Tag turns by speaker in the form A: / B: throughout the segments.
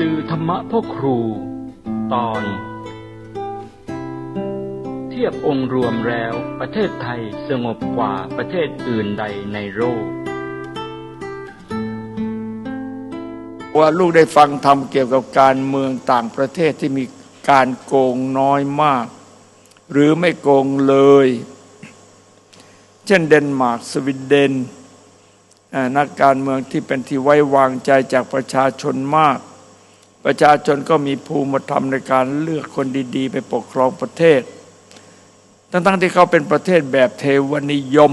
A: สื่อธรรมะพ่อครู ตอน เทียบองค์รวมแล้วประเทศไทยสงบกว่าประเทศอื่นใดในโลก
B: ว่าลูกได้ฟังธรรมเกี่ยวกับการเมืองต่างประเทศที่มีการโกงน้อยมาก หรือไม่โกงเลย เช่นเดนมาร์กสวีเดนนักการเมืองที่เป็นที่ไว้วางใจจากประชาชนมาก ประชาชนก็มีภูมิธรรมในการเลือกคนดี ๆ ไปปกครองประเทศ ทั้งๆที่เขาเป็นประเทศแบบเทวนิยม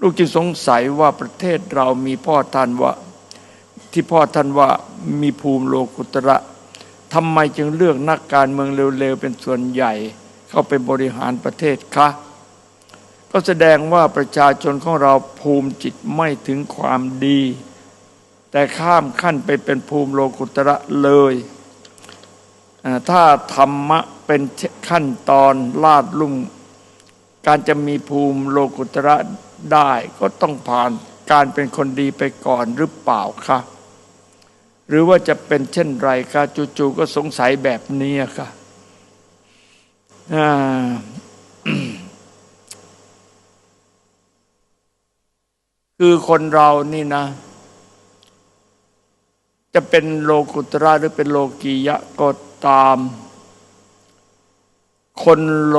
B: ลูกจึงสงสัยว่าประเทศเรามีพ่อท่านว่าที่พ่อท่านว่ามีภูมิโลกุตระทำไมจึงเลือกนักการเมืองเร็วๆ เป็นส่วนใหญ่ เข้าไปบริหารประเทศคะก็แสดงว่าประชาชนของเราภูมิจิตไม่ถึงความดี แต่ข้ามขั้นไปเป็นภูมิโลกุตระเลย ถ้าธรรมะเป็นขั้นตอนลาดลุ่งการจะมีภูมิโลกุตระได้ก็ต้องผ่านการเป็นคนดีไปก่อนหรือเปล่าคะหรือว่าจะเป็นเช่นไรคะจู่ๆก็สงสัยแบบนี้ค่ะอ่าคือคนเรานี่นะ จะเป็นโลกุตระหรือเป็นโลกียะก็ตาม คนโล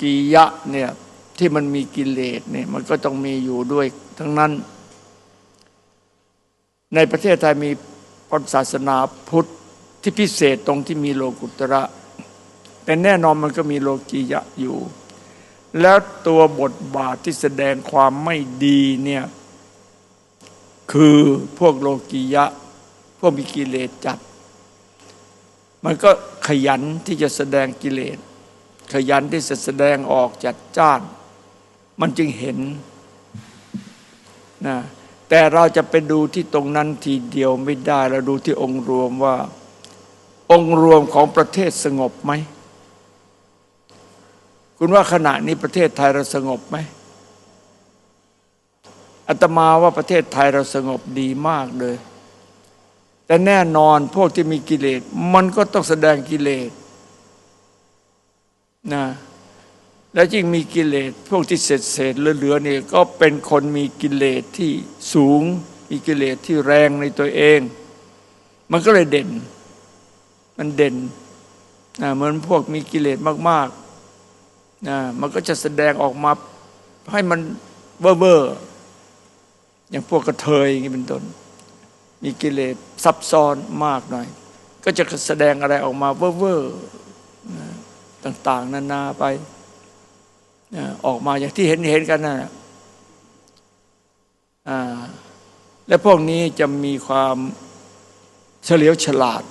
B: กียะเนี่ยที่มันมีกิเลสเนี่ยมันก็ต้องมีอยู่ด้วยทั้งนั้น ในประเทศไทยมีพุทธศาสนาพุทธที่พิเศษตรงที่มีโลกุตระ แต่แน่นอนมันก็มีโลกียะอยู่ แล้วตัวบทบาทที่แสดงความไม่ดีเนี่ยคือพวกโลกียะ พวกมีกิเลสจัด มันก็ขยันที่จะแสดงกิเลส ขยันที่จะแสดงออกจัดจ้าน มันจึงเห็นนะแต่เราจะไปดูที่ตรงนั้นทีเดียวไม่ได้เราดูที่องค์รวมว่า องค์รวมของประเทศสงบไหมคุณว่าขณะนี้ประเทศไทยเราสงบไหมอาตมาว่าประเทศไทยเราสงบดีมากเลย แต่แน่นอนพวกที่มีกิเลส มันก็ต้องแสดงกิเลสนะแล้วยิ่งมีกิเลส พวกที่เศษเศษเหลือๆนี่ก็เป็นคนมีกิเลสที่สูง มีกิเลสที่แรงในตัวเอง มันก็เลยเด่น มันเด่นนะเหมือนพวกมีกิเลสมากๆนะมันก็จะแสดงออกมาให้มันเบ้อเบ้ออย่างพวกกระเทยอย่างนี้เป็นต้น มีกิเลสซับซ้อนมากหน่อย ก็จะแสดงอะไรออกมาเว่อๆนะต่าง ๆ นานาไปออกมาอย่างที่เห็นเห็นกันนะอ่าและพวกนี้จะมีความเฉลียวฉลาด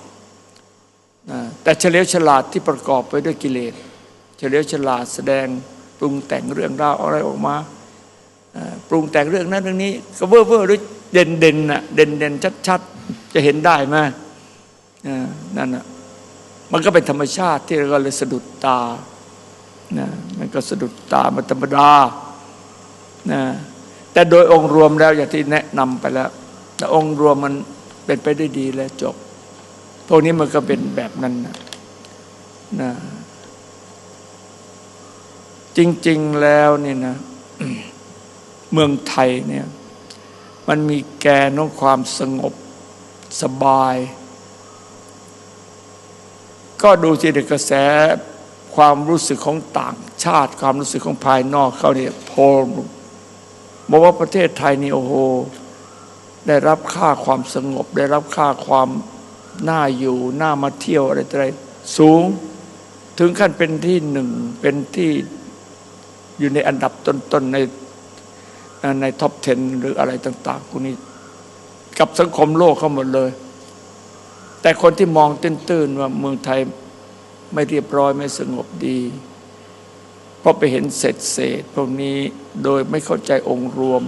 B: แต่เฉลียวฉลาดที่ประกอบไปด้วยกิเลส เฉลียวฉลาดแสดงปรุงแต่งเรื่องราวอะไรออกมา ปรุงแต่งเรื่องนั้นเรื่องนี้ก็เว่อเว่อด้วย เด่นเด่นน่ะเด่นเด่นชัดชัดๆจะเห็นได้ไหมนั่นน่ะมันก็เป็นธรรมชาติที่เราเลยสะดุดตานะมันก็สะดุดตามันธรรมดานะแต่โดยองค์รวมแล้วอย่างที่แนะนำไปแล้วแต่องค์รวมมันเป็นไปได้ดีแล้วจบ พวกนี้มันก็เป็นแบบนั้นนะนะจริง ๆแล้วเนี่ยนะ เมืองไทยเนี่ย มันมีแกนของความสงบสบาย ก็ดูสิในกระแสความรู้สึกของต่างชาติความรู้สึกของภายนอกเขาเนี่ยโพลบอกว่าประเทศไทยนี่โอ้โห ได้รับค่าความสงบ ได้รับค่าความน่าอยู่น่ามาเที่ยวอะไรอะไรสูง ถึงขั้นเป็นที่หนึ่งเป็นที่อยู่ในอันดับต้นๆใน ในท็อป 10 หรืออะไรต่างๆพวกนี้กับสังคมโลกเข้าหมดเลย แต่คนที่มองตื้นๆว่าเมืองไทยไม่เรียบร้อยไม่สงบดี เพราะไปเห็นเศษเศษพวกนี้โดยไม่เข้าใจองค์รวม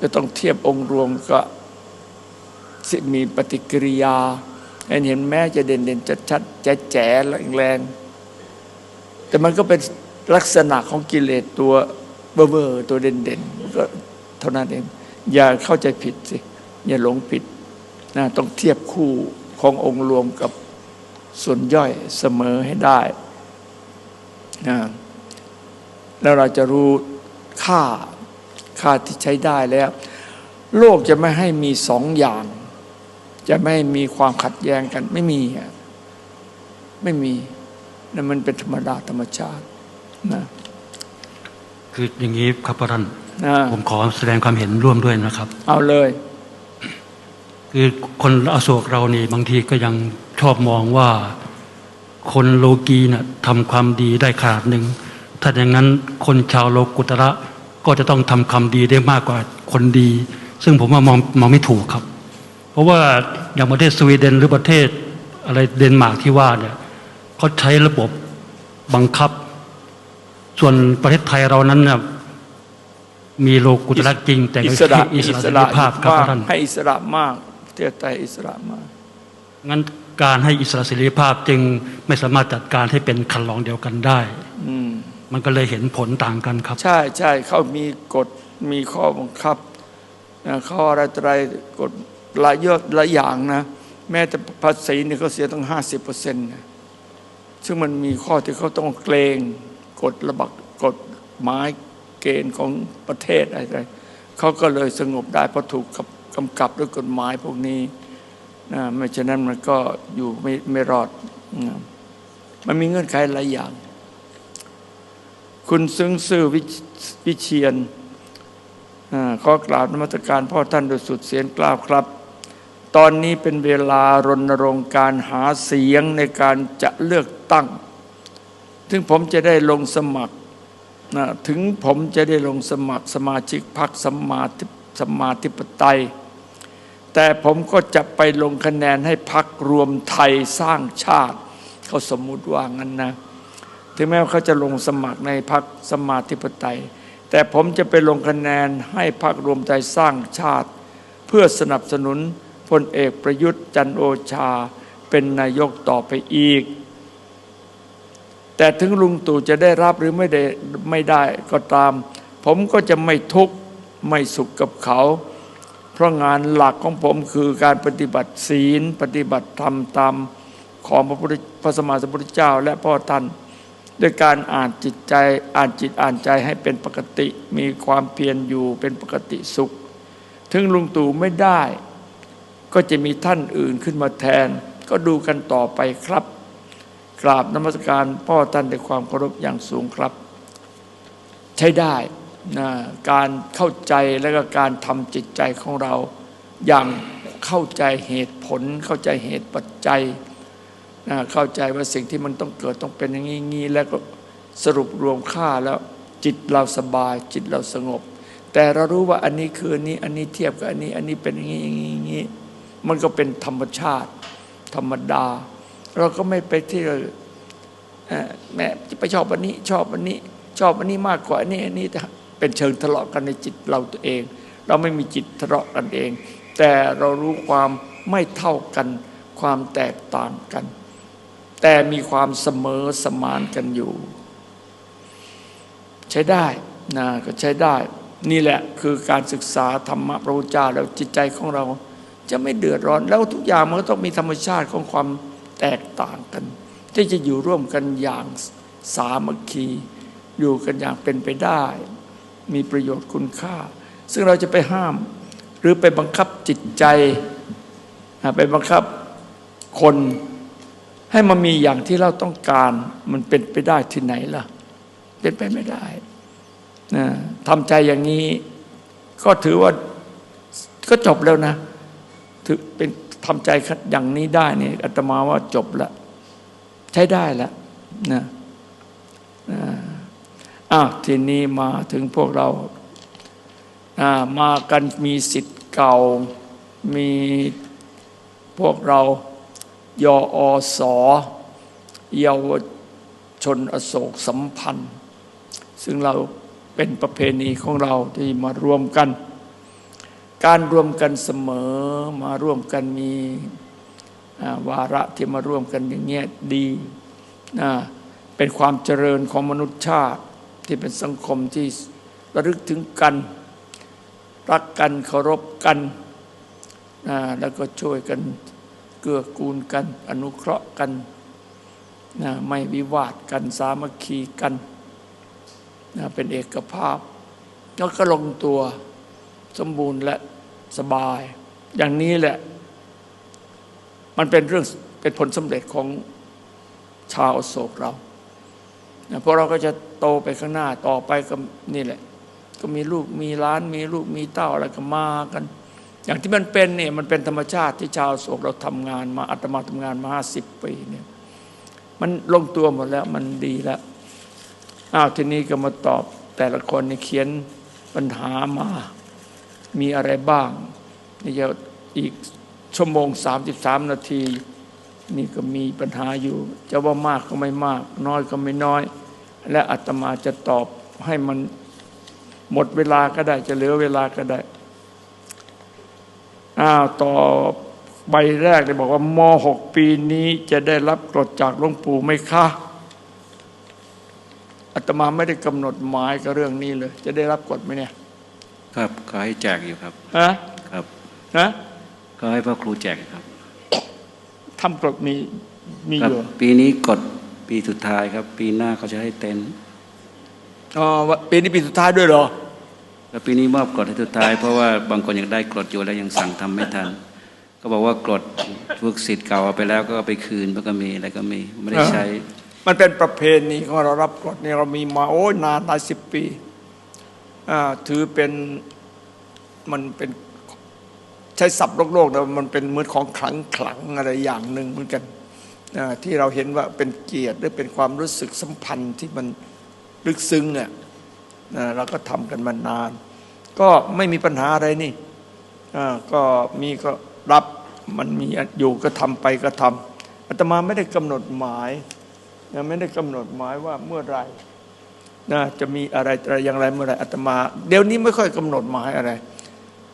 B: จะต้องเทียบองค์รวมก็สิมีปฏิกิริยาให้เห็นแม้จะเด่นเด่นชัดๆแจ๋แจ๋แรงแต่มันก็เป็นลักษณะของกิเลสตัว เบอร์เบอร์ตัวเด่นเด่นๆก็เท่านั้นเอง อย่าเข้าใจผิดสิ อย่าหลงผิดนะต้องเทียบคู่คงองค์รวมกับส่วนย่อยเสมอให้ได้นะแล้วเราจะรู้ค่าค่าที่ใช้ได้แล้ว โลกจะไม่ให้มีสองอย่าง จะไม่มีความขัดแย้งกัน ไม่มีอะไม่มีนั่นมันเป็นธรรมดาธรรมชาตินะ
C: คืออย่างนี้ครับพระท่าน
B: นะ
C: ผมขอแสดงความเห็นร่วมด้วยนะครับ
B: เอาเลย
C: คือคนอโศกเรานี่บางทีก็ยังชอบมองว่า คนโลกีน่ะทำความดีได้ขนาดหนึ่งถ้าอย่างนั้นคนชาวโลกุตระก็จะต้องทำความดีได้มากกว่าคนดี ซึ่งผมว่ามองมองไม่ถูกครับ เพราะว่าอย่างประเทศสวีเดนหรือประเทศอะไรเดนมาร์กที่ว่าเนี่ยเขาใช้ระบบบังคับ ส่วนประเทศไทยเรานั้นเนี่ยมีโลกุตระจริง แต่
B: อิ
C: ก็
B: สระ
C: อิ
B: อิ
C: ส
B: ส
C: ระ
B: ระ
C: ภาพครับ
B: มาก
C: ท่าน
B: ให้อิสระมากประเทศไทยอิสระมาก
C: งั้นการให้อิสระเสรีภาพจึงไม่สามารถจัดการให้เป็นคันลองเดียวกันได้
B: อืม
C: มันก็เลยเห็นผลต่างกันครับ
B: ใช่ใช่เขามีกฎมีข้อบังคับนะข้ออะไรต่ออะไรกฎหลายเยอะหลายอย่างนะ แม้แต่ภาษีเนี่ยเขาเสียตั้งห้าสิบเปอร์เซ็นต์นะซึ่งมันมีข้อที่เขาต้องเกรง กฎระบักกฎหมายเกณฑ์ของประเทศอะไรเขาก็เลยสงบได้เพราะถูกกำกับด้วยกฎหมายพวกนี้นะไม่ฉะนั้นมันก็อยู่ไม่ไม่รอดนะมันมีเงื่อนไขหลายอย่าง คุณซึ้งซื่อวิเชียนขอกราบนมัสการพ่อท่านโดยสุดเสียงกล้าวครับ ตอนนี้เป็นเวลารณรงค์การหาเสียงในการจะเลือกตั้ง ถึงผมจะได้ลงสมัครนะถึงผมจะได้ลงสมัครสมาชิกพรรคสมมาธิสมมาธิปไตย แต่ผมก็จะไปลงคะแนนให้พรรครวมไทยสร้างชาติ เขาสมมุติว่างั้นนะ ถึงแม้ว่าเขาจะลงสมัครในพรรคสมมาธิปไตย แต่ผมจะไปลงคะแนนให้พรรครวมไทยสร้างชาติ เพื่อสนับสนุนพลเอกประยุทธ์จันโอชา เป็นนายกต่อไปอีก แต่ถึงลุงตู่จะได้รับหรือไม่ได้ไม่ได้ก็ตาม ผมก็จะไม่ทุกข์ไม่สุขกับเขา เพราะงานหลักของผมคือการปฏิบัติศีล ปฏิบัติธรรมตามของพระพุทธพระสมมาสัมพุทธเจ้า และพ่อท่านด้วยการอ่านจิตใจอ่านจิตอ่านใจให้เป็นปกติมีความเพียรอยู่เป็นปกติสุข ถึงลุงตู่ไม่ได้ ก็จะมีท่านอื่นขึ้นมาแทน ก็ดูกันต่อไปครับ กราบนมัสการพ่อท่านด้วยความเคารพอย่างสูงครับ ใช้ได้นะการเข้าใจและก็การทำจิตใจของเรา อย่างเข้าใจเหตุผล เข้าใจเหตุปัจจัยนะเข้าใจว่าสิ่งที่มันต้องเกิดต้องเป็นอย่างนี้งี้แล้วก็สรุปรวมค่าแล้วจิตเราสบาย จิตเราสงบ แต่เรารู้ว่าอันนี้คืออันนี้อันนี้เทียบกับอันนี้อันนี้เป็นอย่างนี้อย่างนี้อย่างนี้มันก็เป็นธรรมชาติ ธรรมดา เราก็ไม่ไปที่เอ่อแม่จะไปชอบอันนี้ ชอบอันนี้ ชอบอันนี้มากกว่าอันนี้อันนี้แต่เป็นเชิงทะเลาะกันในจิตเราตัวเอง เราไม่มีจิตทะเลาะกันเอง แต่เรารู้ความไม่เท่ากัน ความแตกต่างกัน แต่มีความเสมอสมานกันอยู่ ใช้ได้นะก็ใช้ได้ นี่แหละคือการศึกษาธรรมะพระพุทธเจ้าแล้วจิตใจของเราจะไม่เดือดร้อน แล้วทุกอย่างมันก็ต้องมีธรรมชาติของความ แตกต่างกัน ที่จะอยู่ร่วมกันอย่างสามัคคี อยู่กันอย่างเป็นไปได้ มีประโยชน์คุณค่า ซึ่งเราจะไปห้าม หรือไปบังคับจิตใจ ไปบังคับคนให้มันมีอย่างที่เราต้องการมันเป็นไปได้ที่ไหนล่ะ เป็นไปไม่ได้นะทำใจอย่างนี้ ก็ถือว่าก็จบแล้วนะ ถือเป็น ทำใจอย่างนี้ได้เนี่ยอาตมาว่าจบแล้วใช้ได้แล้วนะอ้าวทีนี้มาถึงพวกเราอ่ามากันมีสิทธิ์เก่า มีพวกเรายออสอเยาวชนอโศกสัมพันธ์ ซึ่งเราเป็นประเพณีของเราที่มารวมกัน การรวมกันเสมอมาร่วมกันมีวาระที่มาร่วมกันอย่างเงี้ยดีนะเป็นความเจริญของมนุษยชาติที่เป็นสังคมที่ระลึกถึงกัน รักกันเคารพกันนะแล้วก็ช่วยกันเกื้อกูลกัน อนุเคราะห์กันนะไม่วิวาทกันสามัคคีกันนะเป็นเอกภาพ แล้วก็ลงตัว สมบูรณ์และสบาย อย่างนี้แหละ มันเป็นเรื่องเป็นผลสำเร็จของชาวโศกเราเพราะเราก็จะโตไปข้างหน้าต่อไปก็นี่แหละ ก็มีลูกมีล้าน มีลูกมีเต้าอะไรก็มากัน อย่างที่มันเป็นเนี่ยมันเป็นธรรมชาติที่ชาวโศกเราทำงานมาอาตมาทำงานมาห้าสิบปีเนี่ยมันลงตัวหมดแล้วมันดีแล้วอ้าวทีนี้ก็มาตอบแต่ละคนนี่เขียนปัญหามา มีอะไรบ้างนี่จะอีกชั่วโมง 33 นาที นี่ก็มีปัญหาอยู่ จะว่ามากก็ไม่มาก น้อยก็ไม่น้อย และอาตมาจะตอบให้มันหมดเวลาก็ได้ จะเหลือเวลาก็ได้อ้าวต่อใบแรกเลยบอกว่ามหกปีนี้จะได้รับกรดจากหลวงปู่ไหมคะอาตมาไม่ได้กำหนดหมายกับเรื่องนี้เลย จะได้รับกรดไหมเนี่ย
D: ครับก็ให้แจกอยู่ครับ
B: ฮะ
D: ครับ
B: ฮะ
D: ก็ให้พ่อครูแจกครับ
B: ทำกรดมีมี
D: ครั
B: อบยู่
D: ปีนี้กดปีสุดท้ายครับ ปีหน้าเขาจะให้เต็นท์
B: อ๋อว่าปีนี้ปีสุดท้ายด้วยเหรอ
D: แล้วปีนี้มอบกรดให้สุดท้ายเพราะว่าบางคนยังได้กรดอยู่แล้วยังสั่งทำไม่ทัน ก็บอกว่ากรดพวกสิทธิ์เก่าเอาไปแล้วก็เอาไปคืนมันก็มีอะไรก็มีไม่ได้ใช้
B: มันเป็นประเพณีของเรารับกรดเนี่ยเรามีมาโอ้ยนานหลายสิบปีอ่า ถือเป็นมันเป็นใช้ศัพท์โลกโลกๆแล้วมันเป็นเหมือนของขลังขลังอะไรอย่างหนึ่งเหมือนกันที่เราเห็นว่าเป็นเกียรติหรือเป็นความรู้สึกสัมพันธ์ที่มันลึกซึ้งอะอ่าเราก็ทำกันมานาน ก็ไม่มีปัญหาอะไรนี่ก็มีก็รับมันมีอยู่ก็ทำไปก็ทำอาตมาไม่ได้กำหนดหมายไม่ได้กำหนดหมายว่าเมื่อไร นะจะมีอะไรอะไรอย่างไรเมื่อไรอาตมา เดี๋ยวนี้ไม่ค่อยกำหนดหมายอะไร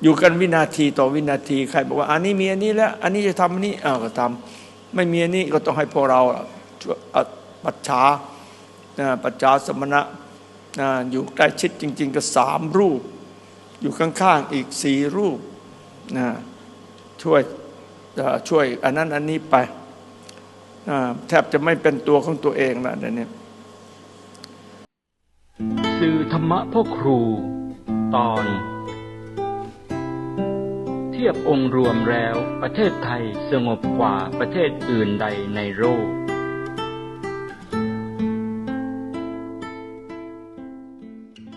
B: อยู่กันวินาทีต่อวินาทีใครบอกว่า อันนี้มีอันนี้แล้ว อันนี้จะทำอันนี้อ้าวก็ทำไม่มีอันนี้ก็ต้องให้พวกเราช่วยเอาปัจฉานะปัจฉาสมณะนะอยู่ใกล้ชิดจริง ๆ ก็สามรูป อยู่ข้างๆอีกสี่รูปนะช่วยช่วยอันนั้นอันนี้ไปแทบจะไม่เป็นตัวของตัวเองแล้วเดี๋ยวนี้
A: รมะพ่อครู ตอน เทียบองค์รวมแล้วประเทศไทยสงบกว่าประเทศอื่นใดในโลก